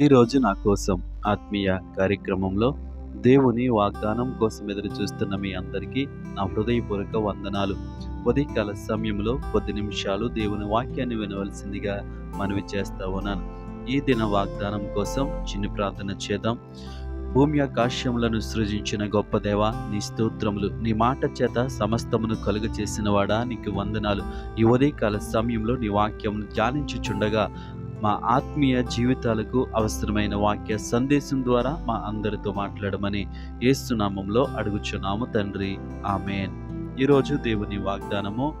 ఈరోజు నా కోసం ఆత్మీయ కార్యక్రమంలో దేవుని వాగ్దానం కోసం ఎదురు చూస్తున్న మీ అందరికీ నా హృదయపూర్వక వందనాలు. ఉదయకాల సమయంలో కొద్ది నిమిషాలు దేవుని వాక్యాన్ని వినవలసిందిగా మనవి చేస్తా ఉన్నాను. ఈ దిన వాగ్దానం కోసం చిన్న ప్రార్థన చేద్దాం. భూమి ఆకాశములను సృజించిన గొప్ప దేవ నీ స్తోత్రములు నీ మాట చేత సమస్తమును కలుగ చేసిన వాడా నీకు వందనాలు. ఈ ఉదయకాల సమయంలో నీ వాక్యమును ధ్యానించుచుండగా మా ఆత్మీయ జీవితాలకు అవసరమైన వాక్య సందేశం ద్వారా మా అందరితో మాట్లాడమని ఏసునామంలో అడుగుచున్నాము తండ్రి. ఆమెన్. ఈరోజు దేవుని వాగ్దానము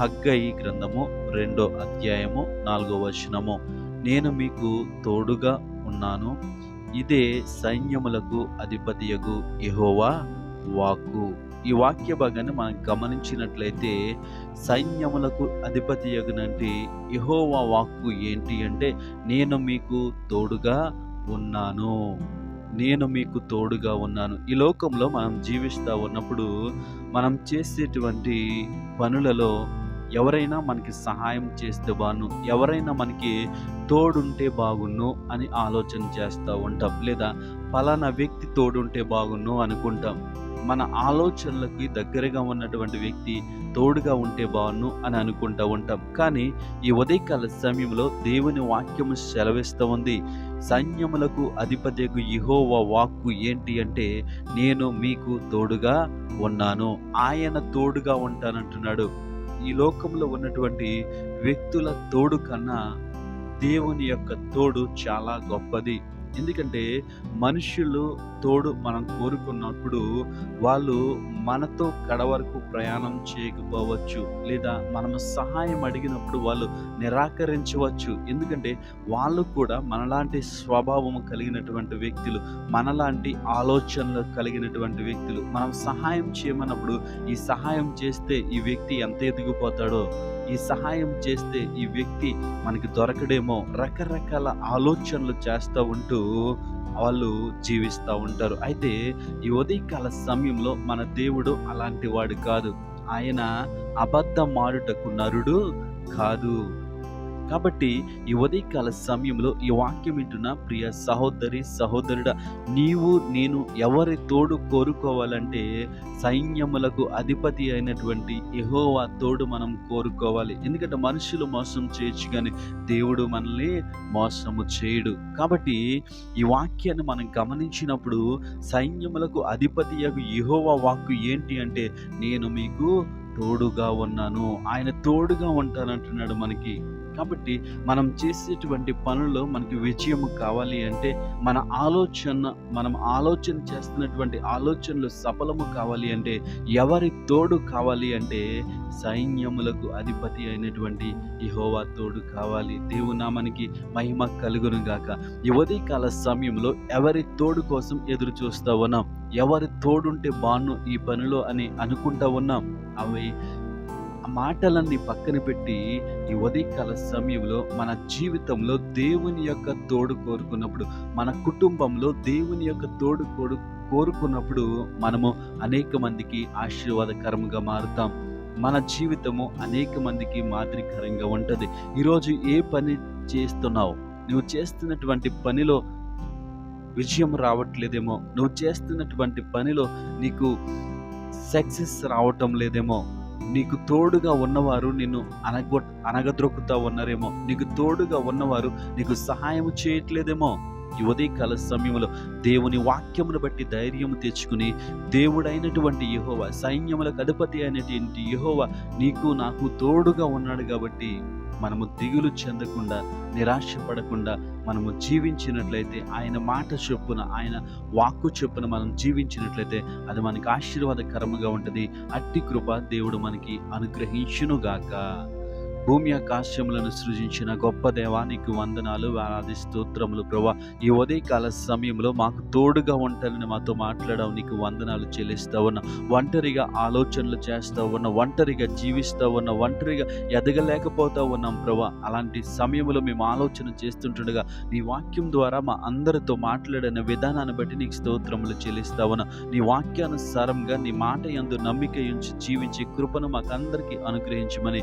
హగ్గయి గ్రంథము రెండో అధ్యాయము నాలుగో వచనము. నేను మీకు తోడుగా ఉన్నాను ఇదే సైన్యములకు అధిపతియగు యెహోవా వాక్కు. ఈ వాక్య భాగాన్ని మనం గమనించినట్లయితే సైన్యములకు అధిపతి యగునంటే యహోవా వాక్కు ఏంటి అంటే నేను మీకు తోడుగా ఉన్నాను. నేను మీకు తోడుగా ఉన్నాను. ఈ లోకంలో మనం జీవిస్తూ ఉన్నప్పుడు మనం చేసేటువంటి పనులలో ఎవరైనా మనకి సహాయం చేస్తే బాను ఎవరైనా మనకి తోడుంటే బాగున్ను అని ఆలోచన చేస్తూ ఉంటాం. లేదా ఫలానా వ్యక్తి తోడుంటే బాగున్ను అనుకుంటాం. మన ఆలోచనలకి దగ్గరగా ఉన్నటువంటి వ్యక్తి తోడుగా ఉంటే బాగున్ను అని అనుకుంటూ ఉంటాం. కానీ ఈ ఉదయకాల సమయంలో దేవుని వాక్యము సెలవిస్తూ ఉంది. సైన్యములకు అధిపతికు ఇహోవ వాక్కు ఏంటి అంటే నేను మీకు తోడుగా ఉన్నాను. ఆయన తోడుగా ఉంటానంటున్నాడు. ఈ లోకంలో ఉన్నటువంటి వ్యక్తుల తోడు కన్నా దేవుని యొక్క తోడు చాలా గొప్పది. ఎందుకంటే మనుషులు తోడు మనం కోరుకున్నప్పుడు వాళ్ళు మనతో కడ వరకు ప్రయాణం చేయకపోవచ్చు లేదా మనము సహాయం అడిగినప్పుడు వాళ్ళు నిరాకరించవచ్చు. ఎందుకంటే వాళ్ళు కూడా మనలాంటి స్వభావం కలిగినటువంటి వ్యక్తులు మనలాంటి ఆలోచనలు కలిగినటువంటి వ్యక్తులు. మనం సహాయం చేయమన్నప్పుడు ఈ సహాయం చేస్తే ఈ వ్యక్తి ఎంత ఎదిగిపోతాడో ఈ సహాయం చేస్తే ఈ వ్యక్తి మనకి దొరకడేమో రకరకాల ఆలోచనలు చేస్తూ ఉంటూ వాళ్ళు జీవిస్తూ ఉంటారు. అయితే ఈ ఉదయకాల సమయంలో మన దేవుడు అలాంటి వాడు కాదు. ఆయన అబద్ధమాడుటకు నరుడు కాదు. కాబట్టి ఈ ఉదయకాల సమయంలో ఈ వాక్యం వింటున్న ప్రియ సహోదరి సహోదరుడ నీవు నేను ఎవరి తోడు కోరుకోవాలంటే సైన్యములకు అధిపతి అయినటువంటి యహోవా తోడు మనం కోరుకోవాలి. ఎందుకంటే మనుషులు మోసం చేయొచ్చు కానీ దేవుడు మనల్ని మోసము చేయడు. కాబట్టి ఈ వాక్యాన్ని మనం గమనించినప్పుడు సైన్యములకు అధిపతి యహోవా వాక్కు ఏంటి అంటే నేను మీకు తోడుగా ఉన్నాను. ఆయన తోడుగా ఉంటానంటున్నాడు మనకి. కాబట్టి మనం చేసేటువంటి పనుల్లో మనకి విజయం కావాలి అంటే మన ఆలోచన మనం ఆలోచన చేస్తున్నటువంటి ఆలోచనలు సఫలము కావాలి అంటే ఎవరి తోడు కావాలి అంటే సైన్యములకు అధిపతి అయినటువంటి యహోవా తోడు కావాలి. దేవునామానికి మహిమ కలుగును గాక యువతి కాల సమయంలో ఎవరి తోడు కోసం ఎదురు చూస్తూ ఉన్నాం? ఎవరి తోడుంటే బాను ఈ పనిలో అని అనుకుంటా ఉన్నాం? అవి మాటలన్నీ పక్కన పెట్టి ఈ ఉదయకాల సమయంలో మన జీవితంలో దేవుని యొక్క తోడు కోరుకున్నప్పుడు మన కుటుంబంలో దేవుని యొక్క తోడు కోడు కోరుకున్నప్పుడు మనము అనేక మందికి ఆశీర్వాదకరంగా మారుతాం. మన జీవితము అనేక మందికి మాదిరికరంగా ఉంటుంది. ఈరోజు ఏ పని చేస్తున్నావు? నువ్వు చేస్తున్నటువంటి పనిలో విజయం రావట్లేదేమో. నువ్వు చేస్తున్నటువంటి పనిలో నీకు సక్సెస్ రావటం లేదేమో. నీకు తోడుగా ఉన్నవారు నిన్ను అనగొ అనగద్రొక్కుతా ఉన్నారేమో. నీకు తోడుగా ఉన్నవారు నీకు సహాయం చేయట్లేదేమో. ఈ ఉదయకాల సమయంలో దేవుని వాక్యమును బట్టి ధైర్యం తెచ్చుకుని దేవుడైనటువంటి యహోవ సైన్యములకు అధిపతి అయినటువంటి యహోవ నీకు నాకు తోడుగా ఉన్నాడు కాబట్టి మనము దిగులు చెందకుండా నిరాశపడకుండా మనము జీవించినట్లయితే ఆయన మాట చొప్పున ఆయన వాక్కు చొప్పున మనం జీవించినట్లయితే అది మనకి ఆశీర్వాదకరముగా ఉంటుంది. అట్టి కృప దేవుడు మనకి అనుగ్రహించునుగాక. భూమి ఆకాశములను సృజించిన గొప్ప దేవానికి వందనాలు వేలాది స్తోత్రములు. ప్రభా ఈ ఉదయకాల సమయంలో మాకు తోడుగా ఉంటానని మాతో మాట్లాడావు నీకు వందనాలు చెల్లిస్తా ఉన్న. ఒంటరిగా ఆలోచనలు చేస్తూ ఉన్న ఒంటరిగా జీవిస్తూ ఉన్న ఒంటరిగా ఎదగలేకపోతూ ఉన్నాం ప్రభా. అలాంటి సమయంలో మేము ఆలోచన చేస్తుంటుండగా నీ వాక్యం ద్వారా మా అందరితో మాట్లాడిన విధానాన్ని బట్టి నీకు స్తోత్రములు చెల్లిస్తా ఉన్నా. నీ వాక్యానుసారంగా నీ మాట యందు నమ్మిక ఉంచి జీవించే కృపను మాకందరికీ అనుగ్రహించమని